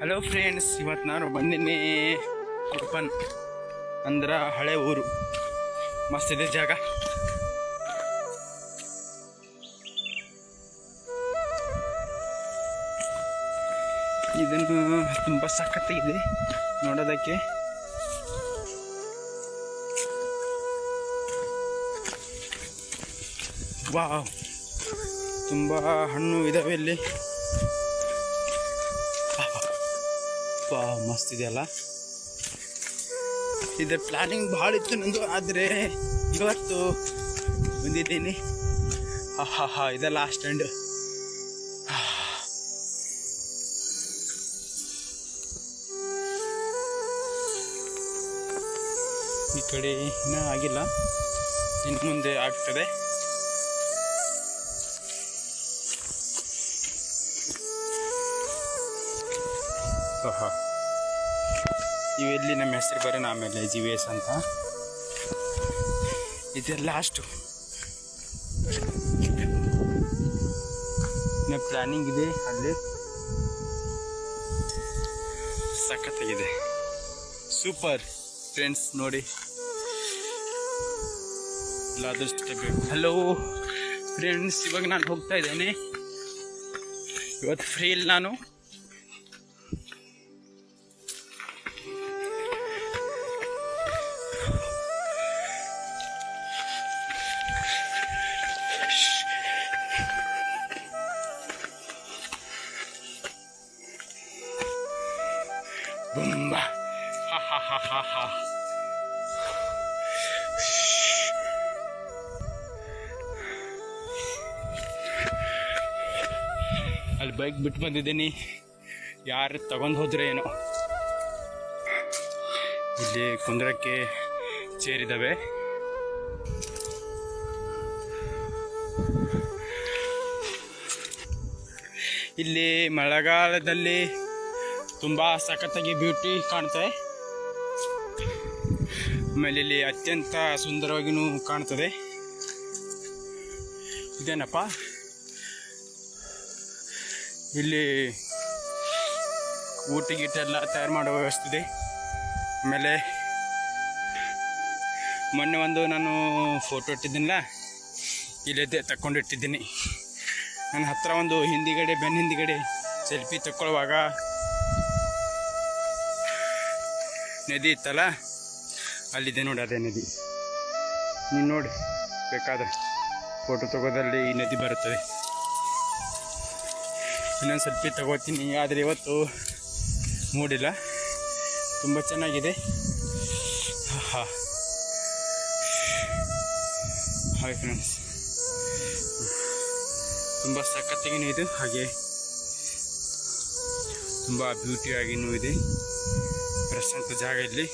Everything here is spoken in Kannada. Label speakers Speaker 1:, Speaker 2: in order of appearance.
Speaker 1: ಹಲೋ ಫ್ರೆಂಡ್ಸ್ ಇವತ್ತು ನಾನು ಬಂದಿನಿ ಕುಡ್ಪನ್ ಅಂದ್ರೆ ಹಳೆ ಊರು. ಮಸ್ತ್ ಇದೆ ಜಾಗ. ಇದನ್ನು ತುಂಬ ಇದೆ ನೋಡೋದಕ್ಕೆ. ವಾವ್, ತುಂಬ ಹಣ್ಣು ಇದಾವೆ ಇಲ್ಲಿ. ವಾ ಮಸ್ತ್ ಇದೆಯಲ್ಲ? ಇದು ಪ್ಲಾನಿಂಗ್ ಭಾಳ ಇತ್ತು ನಂದು, ಆದರೆ ಇವತ್ತು ಬಂದಿದ್ದೀನಿ. ಹಾ ಇದೆ ಲಾಸ್ಟ್ ಎಂಡ್ ಈ ಕಡೆ ಇನ್ನೂ ಆಗಿಲ್ಲ. ಇನ್ನು ಮುಂದೆ ಆಗ್ತದೆ. ಓಹೋ ಇವೆಲ್ಲಿ ನಮ್ಮ ಹೆಸರು ಬರೋಣ ಆಮೇಲೆ ಜಿ ವಿ ಎಸ್ ಅಂತ? ಇದೆ ಲಾಸ್ಟು ಇನ್ನು ಪ್ಲಾನಿಂಗ್ ಇದೆ ಅಲ್ಲಿ. ಸಖತ್ತಾಗಿದೆ. ಸೂಪರ್ ಫ್ರೆಂಡ್ಸ್ ನೋಡಿ. ಆದಷ್ಟು ಹಲೋ ಫ್ರೆಂಡ್ಸ್ ಇವಾಗ ನಾನು ಹೋಗ್ತಾ ಇದ್ದೇನೆ. ಇವತ್ತು ಫ್ರೀ ಇಲ್ಲ ನಾನು. Bumba. Ha ha ha ha ha. ಅಲ್ಲಿ ಬೈಕ್ ಬಿಟ್ಟು ಬಂದಿದ್ದೀನಿ ಯಾರು ತಗೊಂಡು ಹೋದ್ರೆ ಏನೋ ಇಲ್ಲಿ ಕುಂದ್ರಕ್ಕೆ ಸೇರಿದ್ದಾವೆ ಇಲ್ಲಿ ಮಳೆಗಾಲದಲ್ಲಿ ತುಂಬ ಸಖತ್ತಾಗಿ ಬ್ಯೂಟಿ ಕಾಣ್ತದೆ. ಆಮೇಲೆ ಇಲ್ಲಿ ಅತ್ಯಂತ ಸುಂದರವಾಗಿಯೂ ಕಾಣ್ತದೆ. ಇದೇನಪ್ಪ? ಇಲ್ಲಿ ಊಟ ಗೀಟ ಎಲ್ಲ ತಯಾರು ಮಾಡೋ ವ್ಯವಸ್ಥೆ ಇದೆ. ಆಮೇಲೆ ಮೊನ್ನೆ ಒಂದು ನಾನು ಫೋಟೋ ಇಟ್ಟಿದ್ದೀನಲ್ಲ ಇಲ್ಲದೆ ತಕ್ಕೊಂಡಿಟ್ಟಿದ್ದೀನಿ ನನ್ನ ಹತ್ರ ಒಂದು ಹಿಂದಿಗಡೆ ಬೆನ್ನ ಹಿಂದಿಗಡೆ ಸೆಲ್ಫಿ ತಗೊಳ್ಳುವಾಗ ನದಿ ಇತ್ತಲ್ಲ, ಅಲ್ಲಿದೆ ನೋಡಿ ಅದೇ ನದಿ. ನೀನು ನೋಡಿ ಬೇಕಾದ್ರೆ ಫೋಟೋ ತಗೋದಲ್ಲಿ ಈ ನದಿ ಬರುತ್ತದೆ. ಇನ್ನೊಂದು ಸೆಲ್ಫಿ ತಗೋತೀನಿ, ಆದರೆ ಇವತ್ತು ಮೂಡಿಲ್ಲ. ತುಂಬ ಚೆನ್ನಾಗಿದೆ. ಹಾಂ ಹಾಯ್ ಫ್ರೆಂಡ್ಸ್ ತುಂಬ ಸಕ್ಕತ್ತಿಗೆ ಇದು ಹಾಗೆ ತುಂಬ ಬ್ಯೂಟಿಯಾಗಿನೂ ಇದೆ खरसाङको जागिरले